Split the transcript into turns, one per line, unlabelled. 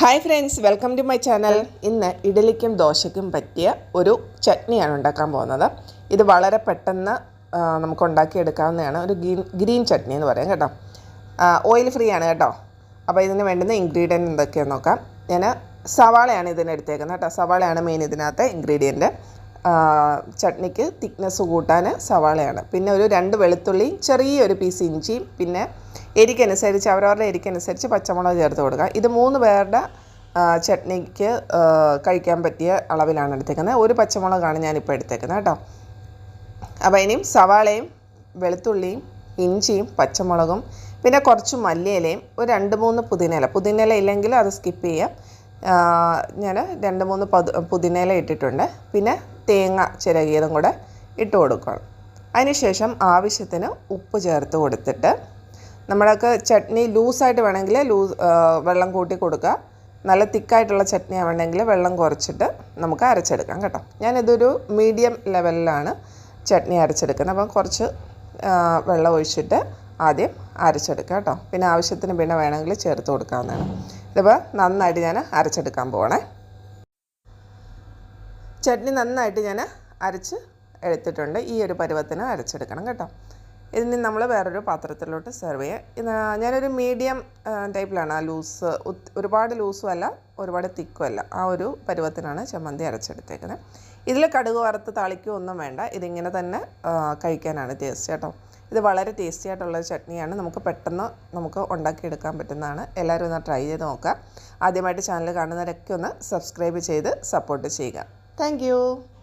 Hi friends welcome to my channel ഇന്ന് ഇഡലിക്കും ദോശയ്ക്കും പറ്റിയ ഒരു ചട്നിയാണ് ഉണ്ടാക്കാൻ പോകുന്നത്. ഇത് വളരെ പെട്ടെന്ന് നമുക്ക് ഉണ്ടാക്കിയെടുക്കാവുന്നതാണ് ഒരു ഗ്രീൻ ഗ്രീൻ ചട്നി എന്ന് പറയാം കേട്ടോ. ഓയിൽ ഫ്രീ ആണ് കേട്ടോ. അപ്പോൾ ഇതിന് വേണ്ടുന്ന ഇൻഗ്രീഡിയന്റ് എന്തൊക്കെയാണെന്ന് നോക്കാം. ഞാൻ സവാളയാണ് ഇതിനെടുത്തേക്കുന്നത് കേട്ടോ. സവാളയാണ് മെയിൻ ഇതിനകത്തെ ഇൻഗ്രീഡിയന്റ് ചട്നിക്ക് തിക്നെസ് കൂട്ടാൻ സവാളയാണ്. പിന്നെ ഒരു രണ്ട് വെളുത്തുള്ളിയും ചെറിയൊരു പീസ് ഇഞ്ചിയും പിന്നെ എരിക്കനുസരിച്ച് അവരവരുടെ എരിക്കനുസരിച്ച് പച്ചമുളക് ചേർത്ത് കൊടുക്കുക. ഇത് മൂന്ന് പേരുടെ ചട്നിക്ക് കഴിക്കാൻ പറ്റിയ അളവിലാണ് എടുത്തേക്കുന്നത്. ഒരു പച്ചമുളകാണ് ഞാനിപ്പോൾ എടുത്തേക്കുന്നത് കേട്ടോ. അപ്പോൾ ഇനിയും സവാളയും വെളുത്തുള്ളിയും ഇഞ്ചിയും പച്ചമുളകും പിന്നെ കുറച്ച് മല്ലിയിലയും ഒരു രണ്ട് മൂന്ന് പുതിനയില. പുതിനയില ഇല്ലെങ്കിൽ അത് സ്കിപ്പ് ചെയ്യാം. ഞാൻ രണ്ട് മൂന്ന് പുതിനയില ഇട്ടിട്ടുണ്ട്. പിന്നെ തേങ്ങ ചിരകിയതും കൂടെ ഇട്ട് കൊടുക്കണം. അതിനുശേഷം ആവശ്യത്തിന് ഉപ്പ് ചേർത്ത് കൊടുത്തിട്ട് നമ്മളൊക്കെ ചട്നി ലൂസായിട്ട് വേണമെങ്കിൽ ലൂസ് വെള്ളം കൂട്ടി കൊടുക്കുക. നല്ല തിക്കായിട്ടുള്ള ചട്നി ആവണമെങ്കിൽ വെള്ളം കുറച്ചിട്ട് നമുക്ക് അരച്ചെടുക്കാം കേട്ടോ. ഞാനിതൊരു മീഡിയം ലെവലിലാണ് ചട്നി അരച്ചെടുക്കുന്നത്. അപ്പം കുറച്ച് വെള്ളം ഒഴിച്ചിട്ട് ആദ്യം അരച്ചെടുക്കാം കേട്ടോ. പിന്നെ ആവശ്യത്തിന് പിന്നെ വേണമെങ്കിൽ ചേർത്ത് കൊടുക്കാവുന്നതാണ്. ഇതിപ്പോൾ നന്നായിട്ട് ഞാൻ അരച്ചെടുക്കാൻ പോകണേ ചട്നി നന്നായിട്ട് ഞാൻ അരച്ച് എടുത്തിട്ടുണ്ട്. ഈ ഒരു പരുവത്തിന് അരച്ചെടുക്കണം കേട്ടോ. ഇതിന് നമ്മൾ വേറൊരു പാത്രത്തിലോട്ട് സെർവ് ചെയ്യാം. ഞാനൊരു മീഡിയം ടൈപ്പിലാണ് ആ ലൂസ് ഒരുപാട് ലൂസും അല്ല ഒരുപാട് തിക്കും അല്ല. ആ ഒരു പരുവത്തിനാണ് ചമ്മന്തി അരച്ചെടുത്തേക്കുന്നത്. ഇതിൽ കടുക് വറുത്ത് തളിക്കുകയോ ഒന്നും വേണ്ട. ഇതിങ്ങനെ തന്നെ കഴിക്കാനാണ് ടേസ്റ്റ് കേട്ടോ. ഇത് വളരെ ടേസ്റ്റി ആയിട്ടുള്ള ചട്നിയാണ്. നമുക്ക് പെട്ടെന്ന് നമുക്ക് ഉണ്ടാക്കിയെടുക്കാൻ പറ്റുന്നതാണ്. എല്ലാവരും ഒന്ന് ട്രൈ ചെയ്ത് നോക്കുക. ആദ്യമായിട്ട് ചാനൽ കാണുന്നവരൊക്കെ ഒന്ന് സബ്സ്ക്രൈബ് ചെയ്ത് സപ്പോർട്ട് ചെയ്യുക. താങ്ക്